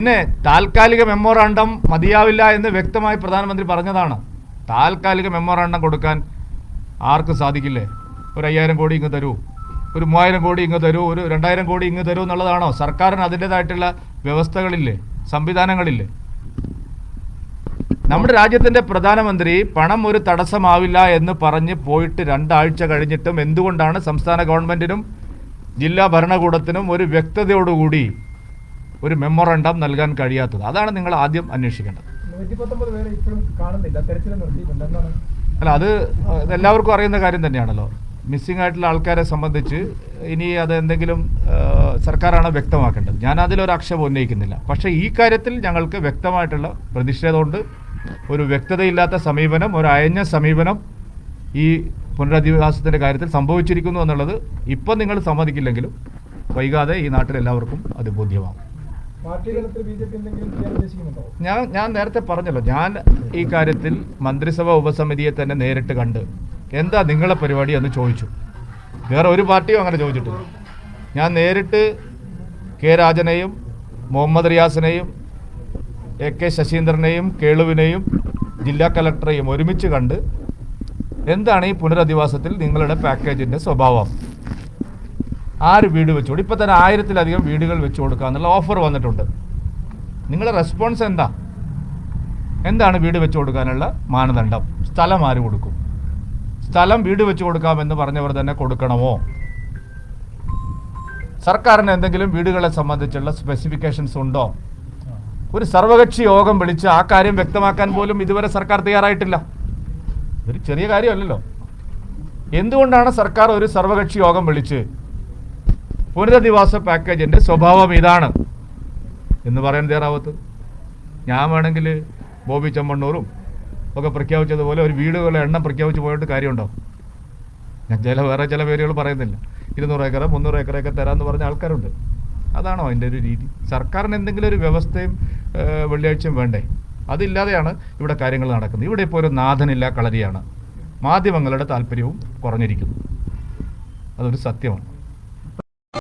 പിന്നെ താൽക്കാലിക മെമ്മോറാണ്ടം മതിയാവില്ല എന്ന് വ്യക്തമായി പ്രധാനമന്ത്രി പറഞ്ഞതാണ്. താൽക്കാലിക മെമ്മോറാണ്ടം കൊടുക്കാൻ ആർക്ക് സാധിക്കില്ലേ? ഒരു അയ്യായിരം കോടി ഇങ്ങ് തരൂ. ഒരു മൂവായിരം കോടി ഇങ്ങ് തരൂ. ഒരു രണ്ടായിരം കോടി ഇങ്ങ് തരൂ എന്നുള്ളതാണോ? സർക്കാരിന് അതിന്റെതായിട്ടുള്ള വ്യവസ്ഥകളില്ലേ? സംവിധാനങ്ങളില്ലേ? നമ്മുടെ രാജ്യത്തിന്റെ പ്രധാനമന്ത്രി പണം ഒരു തടസ്സമാവില്ല എന്ന് പറഞ്ഞ് പോയിട്ട് രണ്ടാഴ്ച കഴിഞ്ഞിട്ടും എന്തുകൊണ്ടാണ് സംസ്ഥാന ഗവൺമെന്റിനും ജില്ലാ ഭരണകൂടത്തിനും ഒരു വ്യക്തതയോടുകൂടി ഒരു മെമ്മോറണ്ടം നൽകാൻ കഴിയാത്തത്. അതാണ് നിങ്ങൾ ആദ്യം അന്വേഷിക്കേണ്ടത്. അല്ല അത് എല്ലാവർക്കും അറിയുന്ന കാര്യം തന്നെയാണല്ലോ. മിസ്സിംഗ് ആയിട്ടുള്ള ആൾക്കാരെ സംബന്ധിച്ച് ഇനി അത് എന്തെങ്കിലും സർക്കാരാണ് വ്യക്തമാക്കേണ്ടത്? ഞാൻ അതിലൊരു ആക്ഷേപം ഉന്നയിക്കുന്നില്ല. പക്ഷേ ഈ കാര്യത്തിൽ ഞങ്ങൾക്ക് വ്യക്തമായിട്ടുള്ള പ്രതിഷേധമുണ്ട്. ഒരു വ്യക്തതയില്ലാത്ത സമീപനം ഒരു അയഞ്ഞ സമീപനം ഈ പുനരധിവാസത്തിന്റെ കാര്യത്തിൽ സംഭവിച്ചിരിക്കുന്നു എന്നുള്ളത് ഇപ്പം നിങ്ങൾ സമ്മതിക്കില്ലെങ്കിലും വൈകാതെ ഈ നാട്ടിൽ എല്ലാവർക്കും അത് ബോധ്യമാകും. ഞാൻ ഞാൻ നേരത്തെ പറഞ്ഞല്ലോ ഞാൻ ഈ കാര്യത്തിൽ മന്ത്രിസഭാ ഉപസമിതിയെ തന്നെ നേരിട്ട് കണ്ട് എന്താ നിങ്ങളെ പരിപാടി എന്ന് ചോദിച്ചു. വേറെ ഒരു പാർട്ടിയും അങ്ങനെ ചോദിച്ചിട്ടില്ല. ഞാൻ നേരിട്ട് കെ രാജനെയും മുഹമ്മദ് റിയാസിനെയും എ കെ ശശീന്ദ്രനെയും കേളുവിനെയും ജില്ലാ കലക്ടറെയും ഒരുമിച്ച് കണ്ട് എന്താണ് ഈ പുനരധിവാസത്തിൽ നിങ്ങളുടെ പാക്കേജിന്റെ സ്വഭാവം? ആര് വീട് വെച്ചു കൊടുക്കും? ഇപ്പം തന്നെ ആയിരത്തിലധികം വീടുകൾ വെച്ചു കൊടുക്കുക എന്നുള്ള ഓഫർ വന്നിട്ടുണ്ട്. നിങ്ങളുടെ റെസ്പോൺസ് എന്താ? എന്താണ് വീട് വെച്ചു കൊടുക്കാനുള്ള മാനദണ്ഡം? സ്ഥലം ആര് കൊടുക്കും? സ്ഥലം വീട് വെച്ചു കൊടുക്കാമെന്ന് പറഞ്ഞവർ തന്നെ കൊടുക്കണമോ? സർക്കാരിന് എന്തെങ്കിലും വീടുകളെ സംബന്ധിച്ചുള്ള സ്പെസിഫിക്കേഷൻസ് ഉണ്ടോ? ഒരു സർവകക്ഷി യോഗം വിളിച്ച് ആ കാര്യം വ്യക്തമാക്കാൻ പോലും ഇതുവരെ സർക്കാർ തയ്യാറായിട്ടില്ല. ഒരു ചെറിയ കാര്യമല്ലല്ലോ. എന്തുകൊണ്ടാണ് സർക്കാർ ഒരു സർവകക്ഷി യോഗം വിളിച്ച് പുനരധിവാസ പാക്കേജിന്റെ സ്വഭാവം ഇതാണ്. എന്ന് പറയാൻ തയ്യാറാവത്ത്? ഞാൻ വേണമെങ്കിൽ ബോബി ചെമ്മണ്ണൂറും ഒക്കെ പ്രഖ്യാപിച്ചതുപോലെ ഒരു വീടുകളുടെ എണ്ണം പ്രഖ്യാപിച്ച് പോയിട്ട് കാര്യമുണ്ടോ? ഞാൻ ചില വേറെ ചില പേരുകൾ പറയുന്നില്ല. ഇരുന്നൂറ് ഏക്കർ മുന്നൂറ് ഏക്കറൊക്കെ തരാമെന്ന് പറഞ്ഞ ആൾക്കാരുണ്ട്. അതാണോ അതിന്റെ ഒരു രീതി? സർക്കാരിന് എന്തെങ്കിലും ഒരു വ്യവസ്ഥയും വെള്ളിയാഴ്ചയും വേണ്ടേ? അതില്ലാതെയാണ് ഇവിടെ കാര്യങ്ങൾ നടക്കുന്നത്. ഇവിടെ ഇപ്പോൾ ഒരു നാഥനില്ല കളരിയാണ്. മാധ്യമങ്ങളുടെ താല്പര്യവും കുറഞ്ഞിരിക്കുന്നു. അതൊരു സത്യമാണ്.